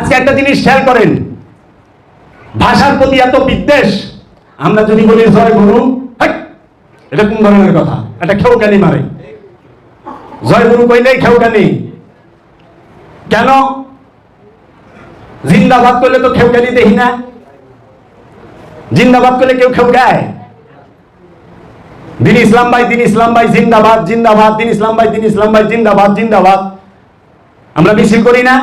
আজকে একটা জিনিস খেয়াল করেন। ভাষার প্রতি এত বিদ্বেষ, আমরা যদি বলি জয় গুরু! এটা কোন ধরনের কথা? এটা খেউকানি মারে। জয় গুরু কইলেই খেউকানি? কেন? জিন্দাবাদ করলে তো খেউকানি দেখি না। জিন্দাবাদ করলে কেউ খেউকায়? দিন ইসলাম ভাই, দিন ইসলাম ভাই, জিন্দাবাদ জিন্দাবাদ, দিন ইসলাম ভাই, দিন ইসলাম ভাই, জিন্দাবাদ জিন্দাবাদ। আমরা মিছিল করি না?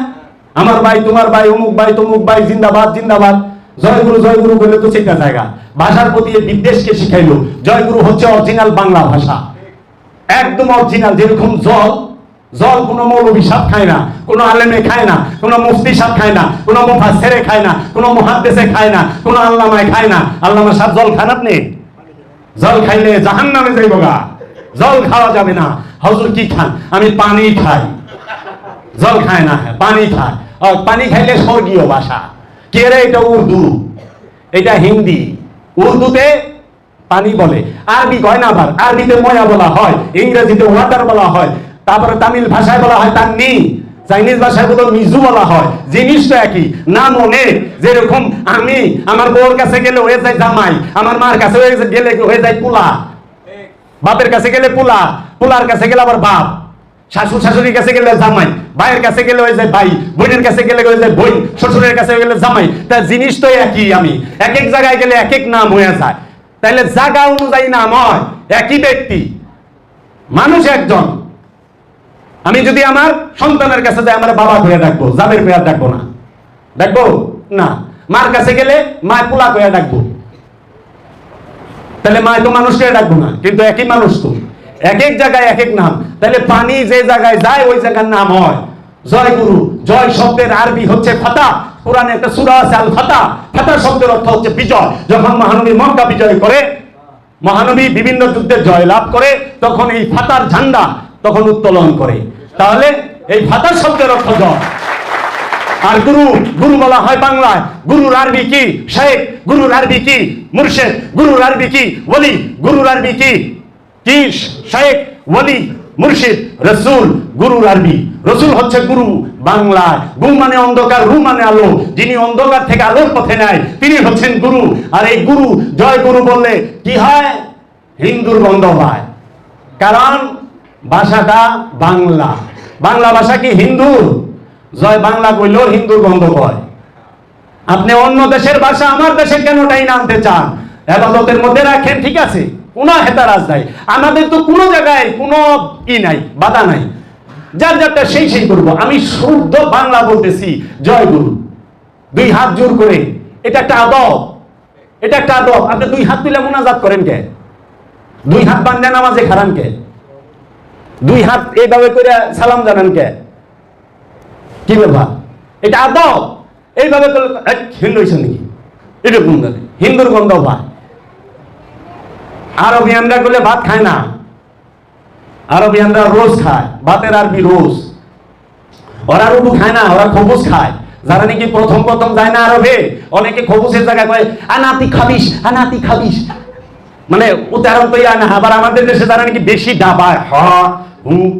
আমার ভাই, তোমার ভাই, অমুক ভাই, তমুক ভাই, জিন্দাবাদ জিন্দাবাদ। জয়গুরু জয়গুরু বলে তো সেটা জায়গা। ভাষার প্রতি বিদ্বেষকে শিখাইলো। জয়গুরু হচ্ছে অরিজিনাল বাংলা ভাষা। একদম অরিজিনাল যেরকম জল জল কোনো মৌলবী সাপ খায় না, কোনো আলেমে খায় না, কোনো মুফতি সাপ খায় না, কোনো মুফাসসিরে খায় না, কোনো মুহাদ্দিসে খায় না, কোনো আল্লামায় খায় না। আল্লামা সাপ জল খান আপনি? জল খাইলে জাহান নামে যাইব গা। জল খাওয়া যাবে না। হজুর কি খান? আমি পানি খাই। জল খায় না, পানি খায়। পানি খাইলে স্বর্গীয় ভাষা। কে রে এটা উর্দু? এটা হিন্দি। উর্দুতে পানি বলে। আরবি কয় না আবার আরবিতে ময়া বলা হয় ইংরেজিতে ওয়াটার বলা হয় তারপরে তামিল ভাষায় বলা হয় তান্নি চাইনিজ ভাষায় বলো মিজু বলা হয়। জিনিসটা একই নাম অনেক। যেরকম আমি আমার বউর কাছে গেলে হয়ে যায় জামাই আমার মার কাছে গেলে হয়ে যায় পুলা। বাপের কাছে গেলে পুলা পুলার কাছে গেলে আবার বাপ। শাশুড় শাশুড়ির কাছে গেলে জামাই, ভাইয়ের কাছে গেলে হয়ে যায় ভাই, বোনের কাছে গেলে হয়ে যায় বোন, শ্বশুরের কাছে গেলে জামাই। তা জিনিস তো একই আমি এক এক জায়গায় গেলে এক এক নাম হয়ে যায়। তাহলে জায়গা অনুযায়ী নাম হয়, একই ব্যক্তি। মানুষ একজন। আমি যদি আমার সন্তানের কাছে যাই, আমার বাবা করে ডাকবো জাবের করে ডাকবো না। ডাকবো? না। মার কাছে গেলে মা পোলা করে ডাকবো। তাহলে মা তো মানুষকে ডাকবো না, কিন্তু একই মানুষ তো। এক এক জায়গায় এক এক নাম। তাহলে পানি যে জায়গায় যায়, ওই জায়গার নাম হয় জয় গুরু জয় শব্দের আরবি হচ্ছে ফাতা। কোরআনে একটা সূরা আছে আল ফাতা ফাতা শব্দের অর্থ হচ্ছে বিজয়। যখন মহানবী মক্কা বিজয় করে, মহানবী বিভিন্ন যুদ্ধে জয় লাভ করে, তখন এই ফাতার ঝান্ডা তখন উত্তোলন করে। তাহলে এই ফাতা শব্দের অর্থ জয়। আর গুরু গুরু বলা হয় বাংলায়। গুরুর আরবি কি? শেখ। গুরুর আরবি কি? মুর্শেদ। গুরুর আরবি কি? ওলি। গুরুর আরবি কি? কি? শেখ। ওলি। মুর্শিদ, রসুল, গুরুর আরবি। রসুল হচ্ছে গুরু বাংলায় গু মানে অন্ধকার, রু মানে আলো। যিনি অন্ধকার থেকে আলোর পথে নেয়, তিনি হচ্ছেন গুরু। আর এই গুরু, জয় গুরু বললে কি হয়? হিন্দুর গন্ধ হয় কারণ ভাষাটা বাংলা। বাংলা ভাষা কি হিন্দুর জয় বাংলা কইলেও হিন্দুর গন্ধ হয় আপনি অন্য দেশের ভাষা আমার দেশে কেন টাইন আনতে চান? এবাদতের মধ্যে রাখেন, ঠিক আছে? কোনো হেতারাজ নাই। আমাদের তো কোনো জায়গায় কোনো ই নাই, বাধা নাই। যার যারটা সেই সেই করব। আমি শুদ্ধ বাংলা বলতেছি, জয় গুরু। দুই হাত জোর করে। এটা একটা আদব। এটা একটা আদব। আপনি দুই হাত তুলে মোনাজাত করেন কে? দুই হাত বান্ধে নামাজে খারান কে? দুই হাত এইভাবে করে সালাম জানান কে? কি ব্যাপার? এটা আদব। এইভাবে করলে হিন্দু হিন্দুর গন্ধ পায় আরবিয়ানরা করলে ভাত খায় না। আরবিয়ানরা রোজ খায় ভাতের আরবি রোজ। ওরা রুটু খায় না, ওরা খবুজ খায়। যারা নাকি প্রথম প্রথম যায় না আরবে, অনেকে খবুজের জায়গায় কয়, আনাতি খাবিস আনাতি খাবিস মানে উদাহরণ তো না আবার আমাদের দেশে যারা নাকি বেশি ডাবায়, হ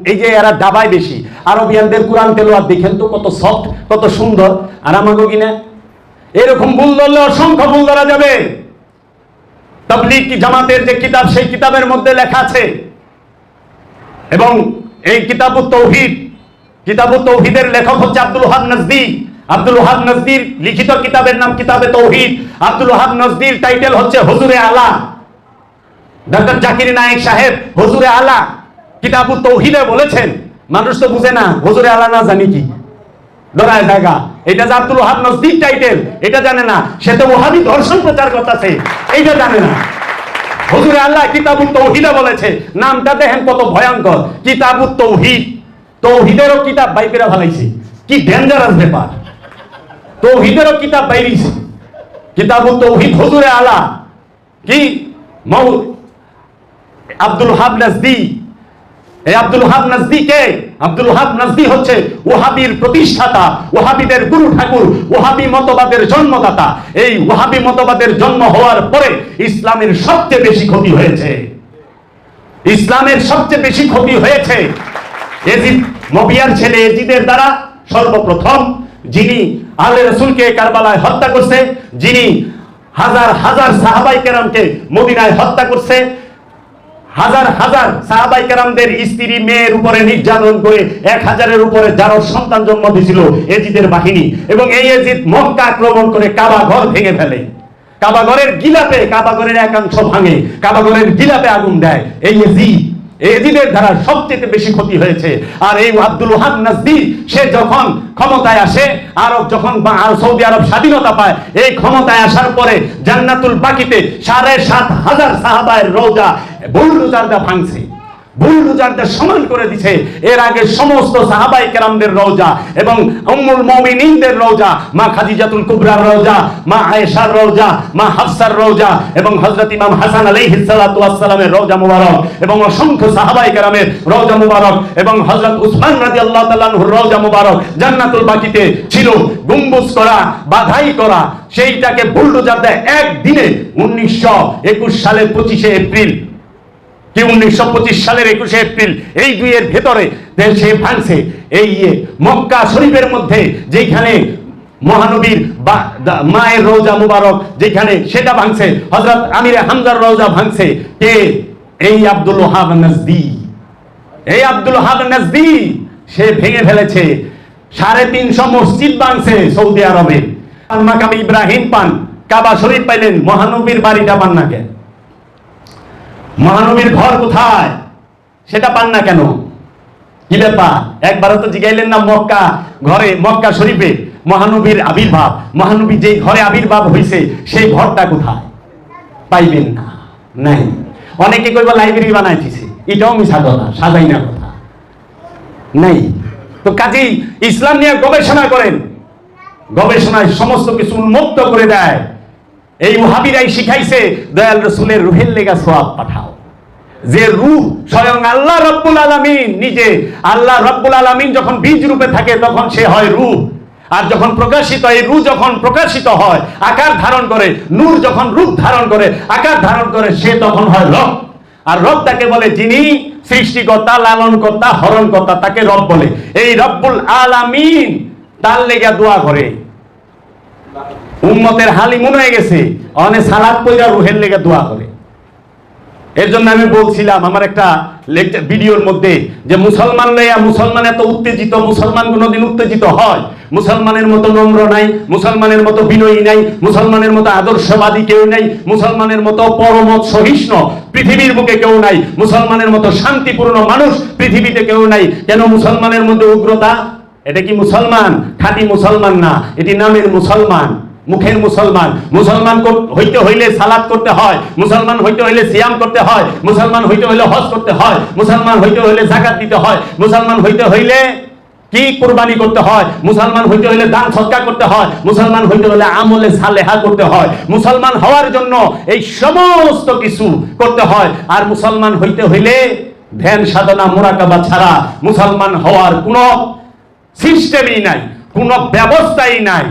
এই যে এরা ডাবায় বেশি। আরবিয়ানদের কোরআন তেলোয়ার দেখেন তো কত সফট কত সুন্দর। আর আমাকে কিনা? এরকম ভুল ধরলে অসংখ্য ভুল ধরা যাবে। তাবলিগ জামাতের যে কিতাব, সেই কিতাবের মধ্যে লেখা আছে। এবং এই কিতাবু তৌহিদ, কিতাবু তৌহিদের লেখক হচ্ছে আব্দুল ওহাব নজদি। আব্দুল ওহাব নজদির লিখিত কিতাবের নাম কিতাবে তৌহিদ। আব্দুল ওহাব নজদির টাইটেল হচ্ছে হুজুরে আলা। ডক্টর জাকির নায়েক সাহেব হুজুরে আলা। কিতাবু তৌহিদে বলেছেন, মানুষ তো বুঝে না হুজুরে আলা না জানি কি। ধরায় জায়গা। এটা যে আব্দুল ওহাব নজদির টাইটেল এটা জানে না। সে তো ওহাবি দর্শন প্রচার করতেছে। এইটা জানে না। হুজুরে আল্লাহ কিতাবুত তৌহিদে বলেছে, নামটা দেখেন কত ভয়ঙ্কর। কিতাবুত তৌহিদ। তৌহিদেরও কিতাব বাই করে ফেলাইছে। কি ডেঞ্জারাস ব্যাপার। তৌহিদেরও কিতাব বাইরিছে কিতাবুত তৌহিদ হুজুরে আলা কি মৌ আব্দুল হাব নাজদি ওহাবির প্রতিষ্ঠাতা, ওহাবিদের গুরু ঠাকুর মতবাদের জন্মদাতা। এই ওহাবি মতবাদের জন্ম হওয়ার পরে ইসলামের সবচেয়ে বেশি ক্ষতি হয়েছে। ইসলামের সবচেয়ে বেশি ক্ষতি হয়েছে মবিয়ার ছেলে দ্বারা সর্বপ্রথম যিনি আলে রসুলকে কারবালায় হত্যা করছে, যিনি হাজার হাজার সাহাবাই কেরামকে মদিনায় হত্যা করছে হাজার হাজার সাহাবাই কেরামদের স্ত্রী, মেয়ের উপরে নির্যাতন করে এক হাজারের উপরে যারো সন্তান জন্ম দিয়েছিল এজিদের বাহিনী। এবং এই এজিদ মক্কা আক্রমণ করে কাবা ঘর ভেঙে ফেলে। কাবা ঘরের গিলাপে, কাবা ঘরের একাংশ ভাঙে। কাবা ঘরের গিলাপে আগুন দেয়। এই এজিদের দ্বারা সবচেয়ে বেশি ক্ষতি হয়েছে। আর এই আব্দুল নাজদি, সে যখন ক্ষমতায় আসে, আরব যখন সৌদি আরব স্বাধীনতা পায়, এই ক্ষমতায় আসার পরে জান্নাতুল বাকিতে সাড়ে সাত হাজার সাহাবায়ের রোজা বুলডোজারদা ভাঙছে বুলডোজারদের সমান করে দিছে। এর আগে সমস্ত সাহাবাই কেরামদের রওজা এবং উম্মুল মুমিনিনদের রওজা, মা খাদিজাতুল কুবরার রওজা, মা আয়েশার রওজা, মা হাফসার রওজা এবং হযরত ইমাম হাসান আলাইহিস সালাতু ওয়াস সালামের রওজা মুবারক এবং অসংখ্য সাহাবাই কেরামের রওজা মুবারক এবং হযরত উসমান রাদিয়াল্লাহু তাআলা আনহুর রওজা মুবারক জান্নাতুল বাকিতে ছিল। গম্বুজ করা, বাধাই করা, সেইটাকে বুলডোজার দেয় একদিনে উনিশশো একুশ সালের পঁচিশে এপ্রিল কি উনিশশো পঁচিশ সালের একুশে এপ্রিল এই দুইয়ের ভেতরে সে ভাঙছে এই ইয়ে মক্কা শরীফের মধ্যে যেখানে মহানবীর মায়ের রোজা মুবারক, যেখানে সেটা ভাঙছে হজরত আমিরে হামজার রোজা ভাঙছে, কে? এই আব্দুল ওহাব নজদি। এই আব্দুল ওহাব নজদি, সে ভেঙে ফেলেছে। সাড়ে তিনশো মসজিদ ভাঙছে সৌদি আরবে। মাকাম ইব্রাহিম পান, কাবা শরীফ পাইলেন, মহানবীর বাড়িটা পান না কেন? মহানবীর ঘর কোথায়? সেটা পান না কেন? কি ব্যাপার? একবারও তো জিগাইলেন না মক্কা ঘরে, মক্কা শরীফে? মহানবীর আবির্ভাব, মহানবী যেই ঘরে আবির্ভাব হয়েছে সেই ঘরটা কোথায়? পাইবেন না, নাই। অনেকে কইবা লাইব্রেরি বানাইতেছে, এটাও মিশা কথা, সাজাই না কথা। নাই। তো কাজেই ইসলাম নিয়ে গবেষণা করেন। গবেষণায় সমস্ত কিছু উন্মুক্ত করে দেয়। এই ওহাবিরাই শিখাইছে, দয়াল রসুলের রুহের লেগা সোয়াব পাঠাও। যে রূহ স্বয়ং আল্লাহ রব্বুল আলামিন নিজে, আল্লাহ রব্বুল আলামিন যখন বীজ রূপে থাকে, তখন সে হয় রূহ। আর যখন প্রকাশিত, এই রূহ যখন প্রকাশিত হয়, আকার ধারণ করে, নূর যখন রূপ ধারণ করে, আকার ধারণ করে, সে তখন হয় রব। আর রব তাকে বলে যিনি সৃষ্টিকর্তা, লালনকর্তা, হরণকর্তা, তাকে রব বলে। এই রব্বুল আলামিন তার লেগা দোয়া করে। উম্মতের হালি মনে হয়ে গেছে। অনেক সালাদ পইরা রুহের লেগে দোয়া করে। এর জন্য আমি বলছিলাম, আমার একটা লেকচার ভিডিওর মধ্যে যে মুসলমান লইয়া মুসলমান এত উত্তেজিত, মুসলমান কোনোদিন উত্তেজিত হয়। মুসলমানের মতো নম্র নাই, মুসলমানের মতো বিনয়ী নাই, মুসলমানের মতো আদর্শবাদী কেউ নাই, মুসলমানের মতো পরমত সহিষ্ণু পৃথিবীর বুকে কেউ নাই, মুসলমানের মতো শান্তিপূর্ণ মানুষ পৃথিবীতে কেউ নাই। কেন মুসলমানের মধ্যে উগ্রতা? এটা কি মুসলমান? খাঁটি মুসলমান না, এটি নামের মুসলমান। মুখের মুসলমান। মুসলমান হইতে হইলে সালাদ করতে হয়, মুসলমান হইতে হইলে সিয়াম করতে হয়, মুসলমান হইতে হইলে হজ করতে হয়, মুসলমান হইতে হইলে জাকাত দিতে হয়, মুসলমান হইতে হইলে কি কুরবানি করতে হয়, মুসলমান হইতে হইলে দান সৎকার করতে হয়, মুসলমান হইতে হইলে আমলে সালেহা করতে হয়, মুসলমান হওয়ার জন্য এই সমস্ত কিছু করতে হয়, আর মুসলমান হইতে হইলে ধ্যান, সাধনা, মোরাকাবা ছাড়া মুসলমান হওয়ার কোনো সিস্টেমই নাই, কোনো ব্যবস্থাই নাই।